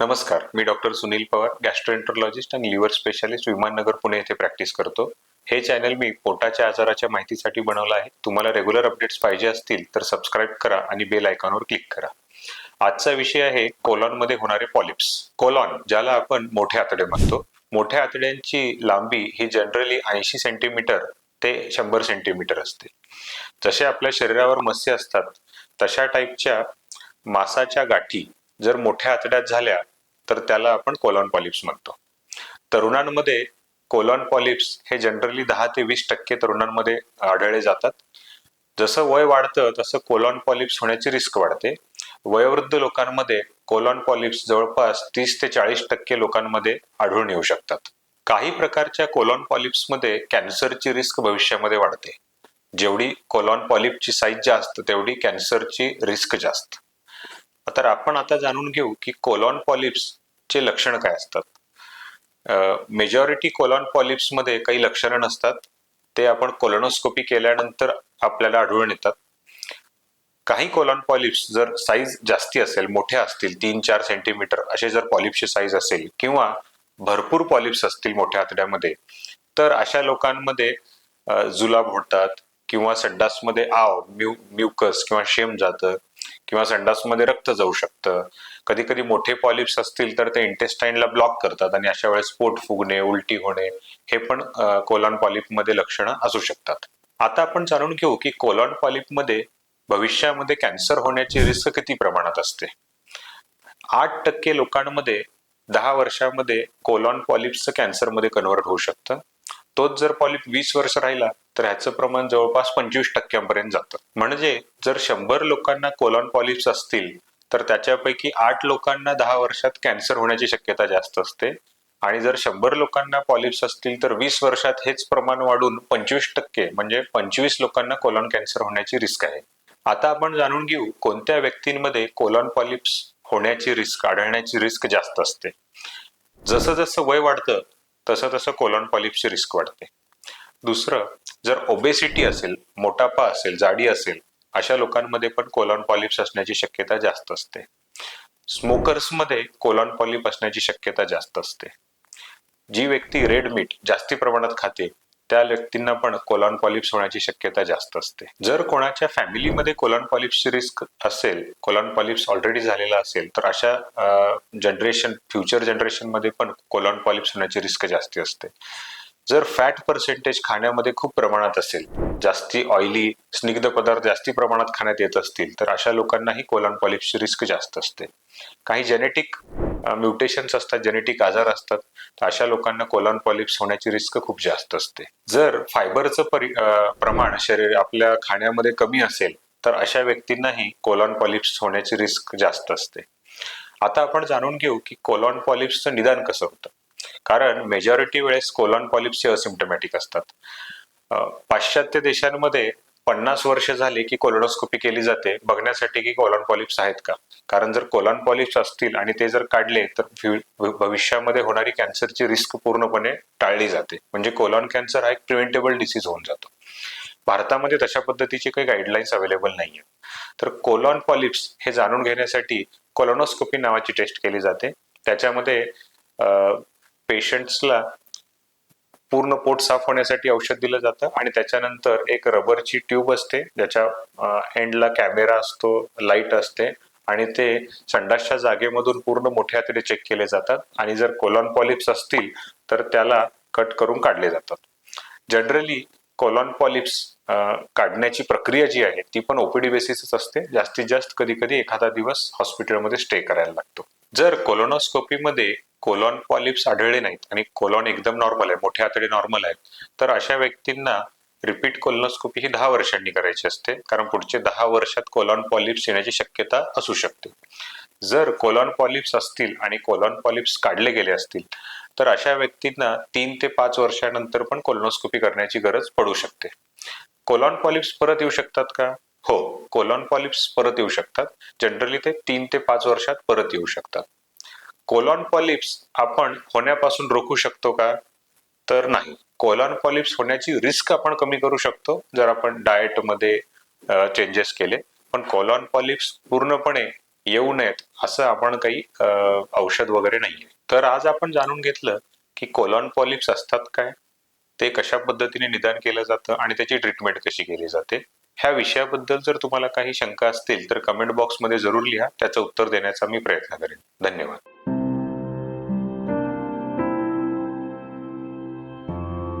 नमस्कार मी doctor Sunil Pawar gastroenterologist आणि लिव्हर स्पेशालिस्ट विमाननगर पुणे येथे प्रॅक्टिस करतो. हे चॅनल मी पोटाच्या आजाराच्या माहितीसाठी बनवलं आहे. तुम्हाला रेग्युलर अपडेट्स पाहिजे असतील तर सबस्क्राईब करा आणि बेल आयकॉनवर क्लिक करा. आजचा विषय आहे कोलॉनमध्ये होणारे पॉलिप्स. कोलॉन ज्याला आपण मोठे आतडे म्हणतो. मोठ्या आतड्यांची लांबी ही जनरली ऐंशी सेंटीमीटर ते शंभर सेंटीमीटर असते. जसे आपल्या शरीरावर मस्से असतात तशा टाईपच्या मासाच्या गाठी जर मोठ्या आतड्यात झाल्या तर त्याला आपण कोलॉन पॉलिप्स म्हणतो. तरुणांमध्ये कोलॉन पॉलिप्स हे जनरली दहा ते वीस टक्के तरुणांमध्ये आढळले जातात. जसं वय वाढतं तसं कोलॉन पॉलिप्स होण्याची रिस्क वाढते. वयोवृद्ध लोकांमध्ये कोलॉन पॉलिप्स जवळपास तीस ते चाळीस टक्के लोकांमध्ये आढळून येऊ शकतात. काही प्रकारच्या कोलॉन पॉलिप्समध्ये कॅन्सरची रिस्क भविष्यामध्ये वाढते. जेवढी कोलॉन पॉलिपची साईज जास्त तेवढी कॅन्सरची रिस्क जास्त. तर आपण आता जाणून घेऊ की कोलॉन पॉलिप्सचे लक्षण काय असतात. मेजॉरिटी कोलॉन पॉलिप्समध्ये काही लक्षणं नसतात. ते आपण कोलोनोस्कोपी केल्यानंतर आपल्याला आढळून येतात. काही कोलॉन पॉलिप्स जर साईज जास्ती असेल मोठ्या असतील तीन चार सेंटीमीटर असे जर पॉलिप्सची साईज असेल किंवा भरपूर पॉलिप्स असतील मोठ्या आतड्यामध्ये तर अशा लोकांमध्ये जुलाब होतात किंवा संडासमध्ये आव म्यू म्युकस किंवा शेम जातं. किंवा संडासमध्ये रक्त जाऊ शकतं. कधी कधी मोठे पॉलिप्स असतील तर ते इंटेस्टाईनला ब्लॉक करतात आणि अशा वेळेस पोट फुगणे उलटी होणे हे पण कोलॉन पॉलिपमध्ये लक्षणं असू शकतात. आता आपण जाणून घेऊ की कोलॉन पॉलिपमध्ये भविष्यामध्ये कॅन्सर होण्याची रिस्क किती प्रमाणात असते. आठ टक्के लोकांमध्ये दहा वर्षामध्ये कोलॉन पॉलिप्सचं कॅन्सरमध्ये कन्व्हर्ट होऊ शकतं. तोच जर पॉलिप वीस वर्ष राहिला तर ह्याचं प्रमाण जवळपास पंचवीस टक्क्यांपर्यंत जातं. म्हणजे जर शंभर लोकांना कोलॉन पॉलिप्स असतील तर त्याच्यापैकी आठ लोकांना दहा वर्षात कॅन्सर होण्याची शक्यता जास्त असते. आणि जर शंभर लोकांना पॉलिप्स असतील तर वीस वर्षात हेच प्रमाण वाढून पंचवीस टक्के म्हणजे पंचवीस लोकांना कोलॉन कॅन्सर होण्याची रिस्क आहे. आता आपण जाणून घेऊ कोणत्या व्यक्तींमध्ये कोलॉन पॉलिप्स होण्याची रिस्क आढळण्याची रिस्क जास्त असते. जसं जसं वय वाढतं तसं तसं कोलॉन पॉलिप्सची रिस्क वाढते. दुसरं जर ओबेसिटी असेल मोटापा असेल जाडी असेल अशा लोकांमध्ये पण कोलॉन पॉलिप्स असण्याची शक्यता जास्त असते. स्मोकर्समध्ये कोलॉन पॉलिप असण्याची शक्यता जास्त असते. जी व्यक्ती रेड मीट जास्ती प्रमाणात खाते त्या व्यक्तींना पण कोलॉन पॉलिप्स होण्याची शक्यता जास्त असते. जर कोणाच्या फॅमिलीमध्ये कोलॉन पॉलिप्सची रिस्क असेल कोलॉन पॉलिप्स ऑलरेडी झालेला असेल तर अशा जनरेशन फ्युचर जनरेशनमध्ये पण कोलॉन पॉलिप्स होण्याची रिस्क जास्ती असते. जर फॅट पर्सेंटेज खाण्यामध्ये खूप प्रमाणात असेल जास्ती ऑइली स्निग्ध पदार्थ जास्ती प्रमाणात खाण्यात येत असतील तर अशा लोकांनाही कोलॉन पॉलिप्सची रिस्क जास्त असते. काही जेनेटिक म्युटेशन्स असतात जेनेटिक आजार असतात तर अशा लोकांना कोलॉन पॉलिप्स होण्याची रिस्क खूप जास्त असते. जर फायबरचं परि प्रमाण शरीर आपल्या खाण्यामध्ये कमी असेल तर अशा व्यक्तींनाही कोलॉन पॉलिप्स होण्याची रिस्क जास्त असते. आता आपण जाणून घेऊ की कोलॉन पॉलिप्सचं निदान कसं होतं. कारण मेजॉरिटी वेळेस कोलॉन पॉलिप्स हे असिम्टमॅटिक असतात पाश्चात्य देशांमध्ये पन्नास वर्ष झाली की कोलोनोस्कोपी केली जाते बघण्यासाठी की कोलॉन पॉलिप्स आहेत का? कारण जर कोलॉन पॉलिप्स असतील आणि ते जर काढले तर भविष्यामध्ये होणारी कॅन्सरची रिस्क पूर्णपणे टाळली जाते. म्हणजे कोलॉन कॅन्सर हा एक प्रिव्हेंटेबल डिसीज होऊन जातो. भारतामध्ये तशा पद्धतीचे काही गाईडलाईन्स अवेलेबल नाहीये तर कोलॉन पॉलिप्स हे जाणून घेण्यासाठी कोलोनोस्कोपी नावाची टेस्ट केली जाते. त्याच्यामध्ये पेशंट्सला पूर्ण पोट साफ होण्यासाठी औषध दिलं जातं आणि त्याच्यानंतर एक रबरची ट्यूब असते ज्याच्या एंडला कॅमेरा असतो लाइट असते आणि ते संडासच्या जागेमधून पूर्ण मोठ्या हातीने चेक केले जातात आणि जर कोलॉन पॉलिप्स असतील तर त्याला कट करून काढले जातात. जनरली कोलॉन पॉलिप्स काढण्याची प्रक्रिया जी आहे ती पण ओपीडी बेसिसच असते. जास्तीत जास्त कधी कधी एखादा दिवस हॉस्पिटलमध्ये स्टे करायला लागतो. जर कोलोनोस्कोपीमध्ये कोलॉन पॉलिप्स आढळले नाहीत आणि कोलॉन एकदम नॉर्मल आहे मोठ्या आतडे नॉर्मल आहेत. तर अशा व्यक्तींना रिपीट कोलोनोस्कोपी ही दहा वर्षांनी करायची असते कारण पुढचे दहा वर्षात कोलॉन पॉलिप्स येण्याची शक्यता असू शकते. जर कोलॉन पॉलिप्स असतील आणि कोलॉन पॉलिप्स काढले गेले असतील तर अशा व्यक्तींना तीन ते पाच वर्षानंतर पण कोलोनोस्कोपी करण्याची गरज पडू शकते. कोलॉन पॉलिप्स परत येऊ शकतात का? हो कोलॉन पॉलिप्स परत येऊ शकतात. जनरली ते तीन ते पाच वर्षात परत येऊ शकतात. कोलॉन पॉलिप्स आपण होण्यापासून रोखू शकतो का? तर नाही. कोलॉन पॉलिप्स होण्याची रिस्क आपण कमी करू शकतो जर आपण डाएटमध्ये चेंजेस केले. पण कोलॉन पॉलिप्स पूर्णपणे येऊ नयेत असं आपण काही औषध वगैरे नाहीये. तर आज आपण जाणून घेतलं की कोलॉन पॉलिप्स असतात काय? ते कशा पद्धतीने निदान केलं जातं आणि त्याची ट्रीटमेंट कशी केली जाते? ह्या विषयाबद्दल जर तुम्हाला काही शंका असतील तर कमेंट बॉक्समध्ये जरूर लिहा. त्याचं उत्तर देण्याचा मी प्रयत्न करेन. धन्यवाद.